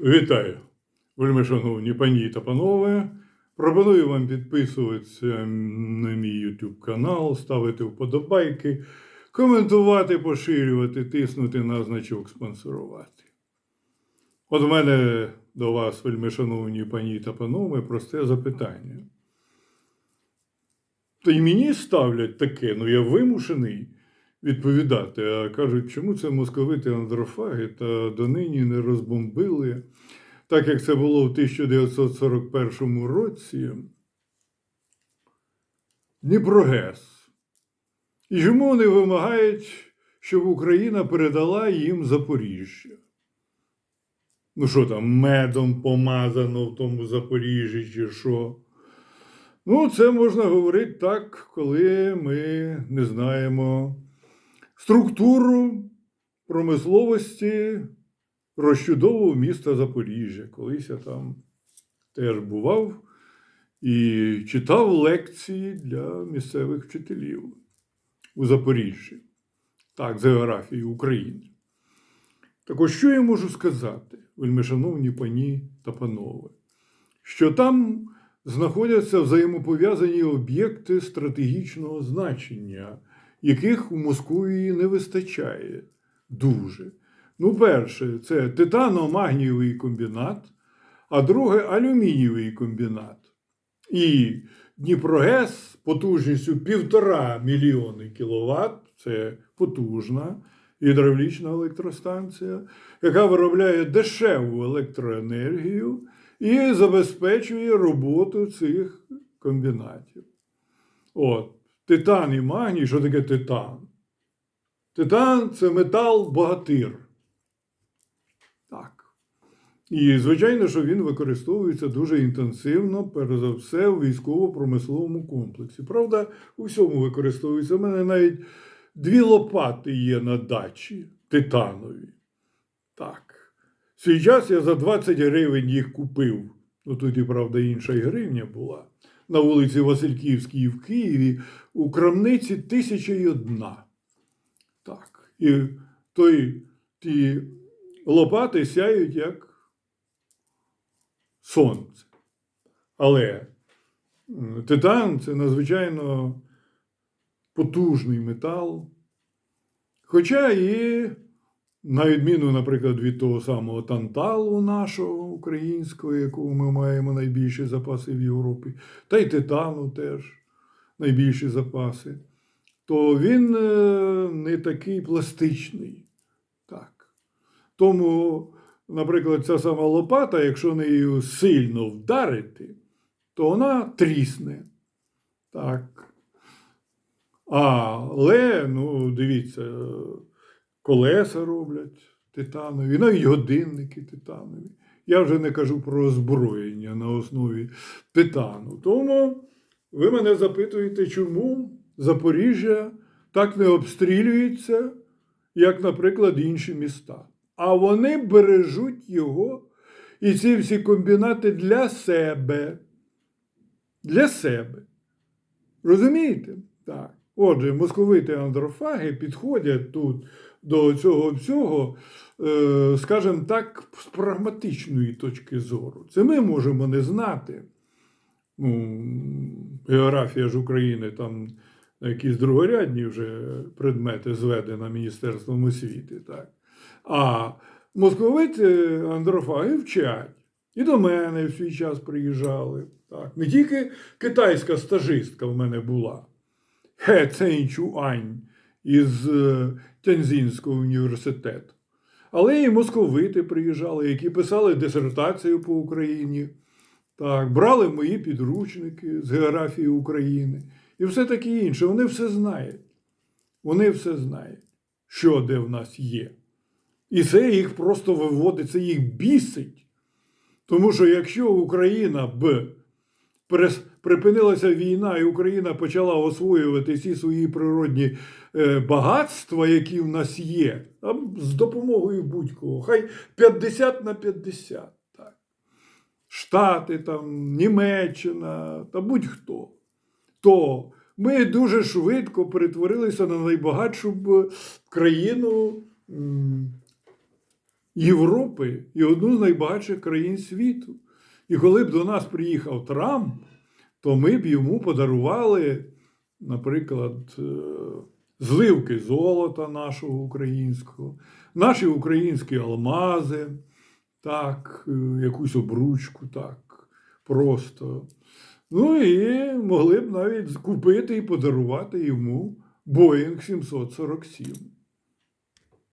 Вітаю, вельми шановні пані та панове. Пропоную вам підписуватися на мій YouTube канал, ставити вподобайки, коментувати, поширювати, тиснути на значок спонсорувати. От у мене до вас, вельми шановні пані та панове, просте запитання. Та й мені ставлять таке, ну я вимушений відповідати. А кажуть, чому це московити андрофаги та донині не розбомбили, так як це було в 1941 році. Дніпрогес. І чому вони вимагають, щоб Україна передала їм Запоріжжя? Ну, що там, медом помазано в тому Запоріжжі, чи що? Ну, це можна говорити так, коли ми не знаємо структуру промисловості розчудового міста Запоріжжя. Колись я там теж бував і читав лекції для місцевих вчителів у Запоріжжі, так, з географії України. Так ось що я можу сказати, вельмишановні пані та панове, що там знаходяться взаємопов'язані об'єкти стратегічного значення, яких у Московії не вистачає дуже. Ну, перше, це титано-магнієвий комбінат, а друге алюмінієвий комбінат. І Дніпрогес потужністю півтора мільйони кіловат це потужна гідравлічна електростанція, яка виробляє дешеву електроенергію і забезпечує роботу цих комбінатів. От, Титан і магній, що таке титан? Титан це метал богатир. Так. І, звичайно, що він використовується дуже інтенсивно, перш за все, в військово-промисловому комплексі. Правда, у всьому використовується. У мене навіть дві лопати є на дачі титанові. Так. В свій час я за 20 гривень їх купив. Ну, тоді, правда, інша гривня була. На вулиці Васильківській в Києві у крамниці тисяча й одна. Так. І той, ті лопати сяють як сонце. Але титан це надзвичайно потужний метал. Хоча і, на відміну, наприклад, від того самого танталу нашого українського, якого ми маємо найбільші запаси в Європі, та й титану теж найбільші запаси, то він е, не такий пластичний. Так. Тому, наприклад, ця сама лопата, якщо нею сильно вдарити, то вона трісне. Так. Але, ну, дивіться, колеса роблять титанові, навіть годинники титанові. Я вже не кажу про озброєння на основі титану. Тому ви мене запитуєте, чому Запоріжжя так не обстрілюється, як, наприклад, інші міста. А вони бережуть його і ці всі комбінати для себе. Для себе. Розумієте? Так. Отже, московити андрофаги підходять тут до цього всього, е, скажімо так, з прагматичної точки зору. Це ми можемо не знати. Ну, географія ж України там якісь другорядні вже предмети зведена Міністерством освіти. Так. А московити андрофаги вчать. І до мене в свій час приїжджали. Так. Не тільки китайська стажистка в мене була. Хе Цень Чуань із е, Тяньзінського університету. Але і московити приїжджали, які писали дисертацію по Україні, так, брали мої підручники з географії України і все таке інше. Вони все знають. Вони все знають, що де в нас є. І це їх просто виводить, це їх бісить. Тому що якщо Україна б перес- припинилася війна, і Україна почала освоювати всі свої природні е, багатства, які в нас є, з допомогою будь-кого, хай 50 на 50. Так. Штати, там, Німеччина та будь-хто, то ми дуже швидко перетворилися на найбагатшу країну Європи і одну з найбагатших країн світу. І коли б до нас приїхав Трамп, то ми б йому подарували, наприклад, е, зливки золота нашого українського, наші українські алмази, так, е, якусь обручку, так, просто. Ну і могли б навіть купити і подарувати йому Боїнг 747.